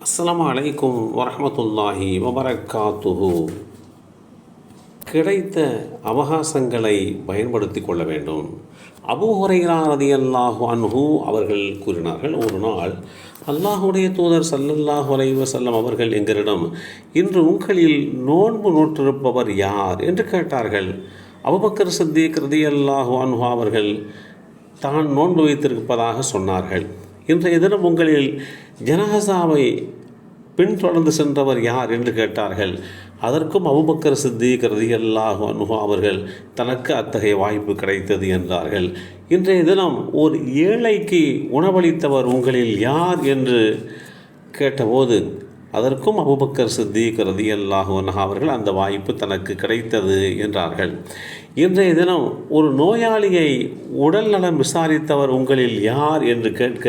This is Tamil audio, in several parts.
அஸ்லாம் அலைக்கும் வரமத்துல்லாஹி வபரக்காத்துஹு. கிடைத்த அவகாசங்களை பயன்படுத்தி கொள்ள வேண்டும். அபூ ஹுரைரா ரதியல்லாஹு அன்ஹு அவர்கள் கூறினார்கள் ஒரு நாள் அல்லாஹுடைய தூதர் சல்லல்லாஹு அலைவசல்லம் அவர்கள் எங்களிடம் இன்று உங்களில் நோன்பு நோற்றிருப்பவர் யார்? என்று கேட்டார்கள். அபுபக்கர் சித்திக் ரதியல்லாஹு அன்ஹு அவர்கள் தான் நோன்பு வைத்திருப்பதாக சொன்னார்கள். இன்றைய தினம் உங்களில் ஜனகசாவை பின்தொடர்ந்து சென்றவர் யார் என்று கேட்டார்கள். அதற்கும் அபுபக்கர் சித்திக் ரதியல்லாஹு அனுகோ அவர்கள் தனக்கு அத்தகைய வாய்ப்பு கிடைத்தது என்றார்கள். இன்றைய தினம் ஒரு ஏழைக்கு உணவளித்தவர் உங்களில் யார் என்று கேட்டபோது அதற்கும் அபுபக்கர் சித்திக் ரதி அன்ஹு அவர்கள் அந்த வாய்ப்பு தனக்கு கிடைத்தது என்றார்கள். இன்றைய தினம் ஒரு நோயாளியை உடல் நலம் விசாரித்தவர் உங்களில் யார் என்று கேட்க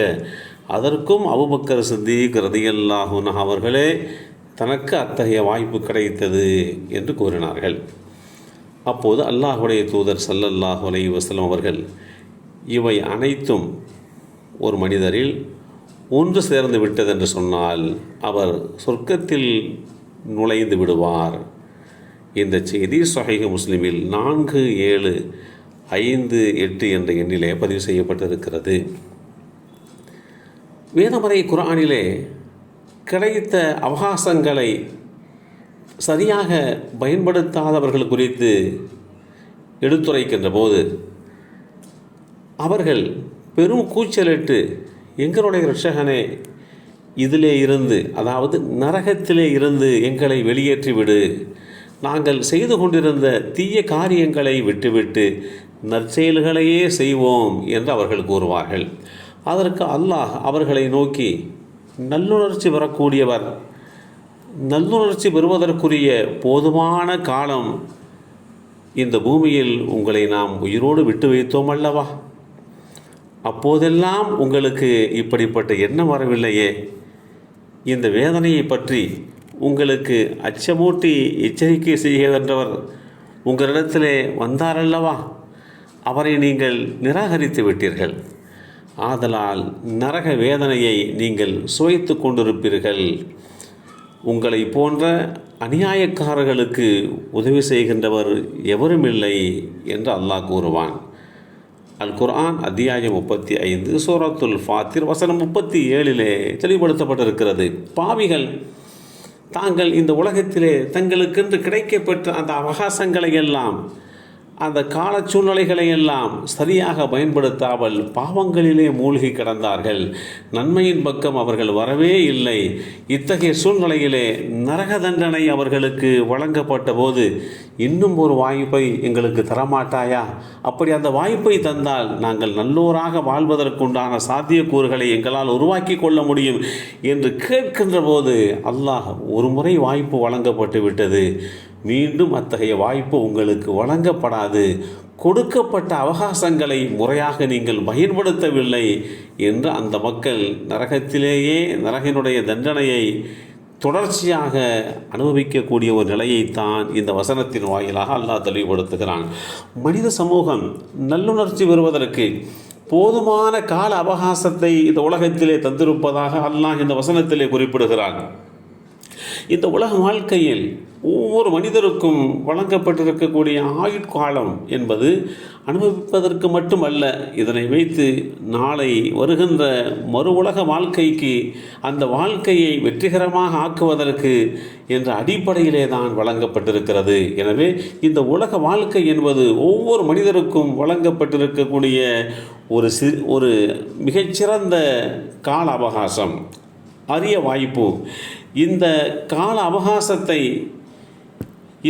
அதற்கும் அபுபக்கர் சித்திக் ரதி அன்ஹு அவர்களே தனக்கு அத்தகைய வாய்ப்பு கிடைத்தது என்று கூறினார்கள். அப்போது அல்லாஹுடைய தூதர் சல்லல்லாஹு அலைஹி வஸல்லம் அவர்கள் இவை அனைத்தும் ஒரு மனிதரில் ஒன்று சேர்ந்து விட்டது என்று சொன்னால் அவர் சொர்க்கத்தில் நுழைந்து விடுவார். இந்த செய்தி சகைக முஸ்லிமில் நான்கு ஏழு ஐந்து எட்டு என்ற எண்ணிலே பதிவு செய்யப்பட்டிருக்கிறது. வேதமறை குரானிலே கிடைத்த அவகாசங்களை சரியாக பயன்படுத்தாதவர்கள் குறித்து எடுத்துரைக்கின்ற போது அவர்கள் பெரும் கூச்சலிட்டு எங்களுடைய ரட்சகனே இதிலே இருந்து அதாவது நரகத்திலே இருந்து எங்களை வெளியேற்றிவிடு நாங்கள் செய்து கொண்டிருந்த தீய காரியங்களை விட்டுவிட்டு நற்செயல்களையே செய்வோம் என்று அவர்கள் கூறுவார்கள். அதற்கு அல்லாஹ் அவர்களை நோக்கி நல்லுணர்ச்சி பெறக்கூடியவர் நல்லுணர்ச்சி பெறுவதற்குரிய போதுமான காலம் இந்த பூமியில் உங்களை நாம் உயிரோடு விட்டு வைத்தோம் அல்லவா? அப்போதெல்லாம் உங்களுக்கு இப்படிப்பட்ட எண்ணம் வரவில்லையே. இந்த வேதனையை பற்றி உங்களுக்கு அச்சமூட்டி எச்சரிக்கை செய்கின்றவர் உங்களிடத்திலே வந்தாரல்லவா? அவரை நீங்கள் நிராகரித்து விட்டீர்கள். ஆதலால் நரக வேதனையை நீங்கள் சுவைத்து கொண்டிருப்பீர்கள். உங்களை போன்ற அநியாயக்காரர்களுக்கு உதவி செய்கின்றவர் எவரும் இல்லை என்று அல்லாஹ் கூறுவான். அல் குர்ஆன் அத்தியாயம் முப்பத்தி ஐந்து சூரத்துல் ஃபாத்திர் வசனம் முப்பத்தி ஏழிலே தெளிவுபடுத்தப்பட்டிருக்கிறது. பாவிகள் தாங்கள் இந்த உலகத்திலே தங்களுக்கென்று கிடைக்கப்பெற்ற அந்த அவகாசங்களை எல்லாம் அந்த கால சூழ்நிலைகளை எல்லாம் சரியாக பயன்படுத்தாமல் பாவங்களிலே மூழ்கி கிடந்தார்கள். நன்மையின் பக்கம் அவர்கள் வரவே இல்லை. இத்தகைய சூழ்நிலையிலே நரக தண்டனை அவர்களுக்கு வழங்கப்பட்ட போது இன்னும் ஒரு வாய்ப்பை எங்களுக்கு தரமாட்டாயா? அப்படி அந்த வாய்ப்பை தந்தால் நாங்கள் நல்லோராக வாழ்வதற்குண்டான சாத்தியக்கூறுகளை எங்களால் உருவாக்கி கொள்ள முடியும் என்று கேட்கின்ற போது அல்லாஹ் ஒரு முறை வாய்ப்பு வழங்கப்பட்டு விட்டது மீண்டும் அத்தகைய வாய்ப்பு உங்களுக்கு வழங்கப்படாது. கொடுக்கப்பட்ட அவகாசங்களை முறையாக நீங்கள் பயன்படுத்தவில்லை என்று அந்த மக்கள் நரகத்திலேயே நரகினுடைய தண்டனையை தொடர்ச்சியாக அனுபவிக்கக்கூடிய ஒரு நிலையைத்தான் இந்த வசனத்தின் வாயிலாக அல்லாஹ் தெளிவுபடுத்துகிறான். மனித சமூகம் நல்லுணர்ச்சி பெறுவதற்கு போதுமான கால அவகாசத்தை இந்த உலகத்திலே தந்திருப்பதாக அல்லாஹ் இந்த வசனத்திலே குறிப்பிடுகிறான். இந்த உலக வாழ்க்கையில் ஒவ்வொரு மனிதருக்கும் வழங்கப்பட்டிருக்கக்கூடிய ஆயுட்காலம் என்பது அனுபவிப்பதற்கு மட்டுமல்ல இதனை வைத்து நாளை வருகின்ற மறு உலக வாழ்க்கைக்கு அந்த வாழ்க்கையை வெற்றிகரமாக ஆக்குவதற்கு என்ற அடிப்படையிலே தான் வழங்கப்பட்டிருக்கிறது. எனவே இந்த உலக வாழ்க்கை என்பது ஒவ்வொரு மனிதருக்கும் வழங்கப்பட்டிருக்கக்கூடிய ஒரு சி ஒரு மிகச்சிறந்த கால அவகாசம் அரிய வாய்ப்பு. இந்த கால அவகாசத்தை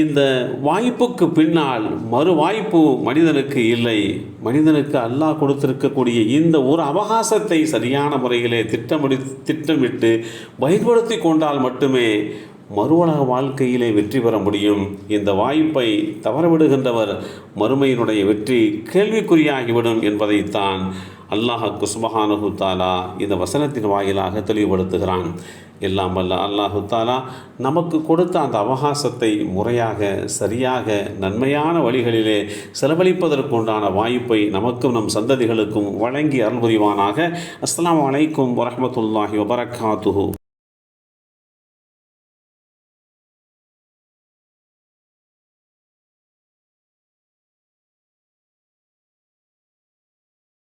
இந்த வாய்ப்புக்கு பின்னால் மறு வாய்ப்பு மனிதனுக்கு இல்லை. மனிதனுக்கு அல்லாஹ் கொடுத்திருக்கக்கூடிய இந்த ஒரு அவகாசத்தை சரியான முறையிலே திட்டமிடி திட்டமிட்டு பயன்படுத்தி கொண்டால் மட்டுமே மறுவலக வாழ்க்கையிலே வெற்றி பெற முடியும். இந்த வாய்ப்பை தவறவிடுகின்றவர் மறுமையினுடைய வெற்றி கேள்விக்குறியாகிவிடும் என்பதைத்தான் அல்லாஹ் குஸ்மஹானு தாலா இந்த வசனத்தின் வாயிலாக தெளிவுபடுத்துகிறான். எல்லாம் வல்ல அல்லாஹு தாலா நமக்கு கொடுத்த அந்த அவகாசத்தை முறையாக சரியாக நன்மையான வழிகளிலே செலவழிப்பதற்குண்டான வாய்ப்பை நமக்கும் நம் சந்ததிகளுக்கும் வழங்கி அருள் புரிவானாக. அஸ்லாம் வலைக்கும் வரமத்துல்லாஹி வபரகாத்துஹு.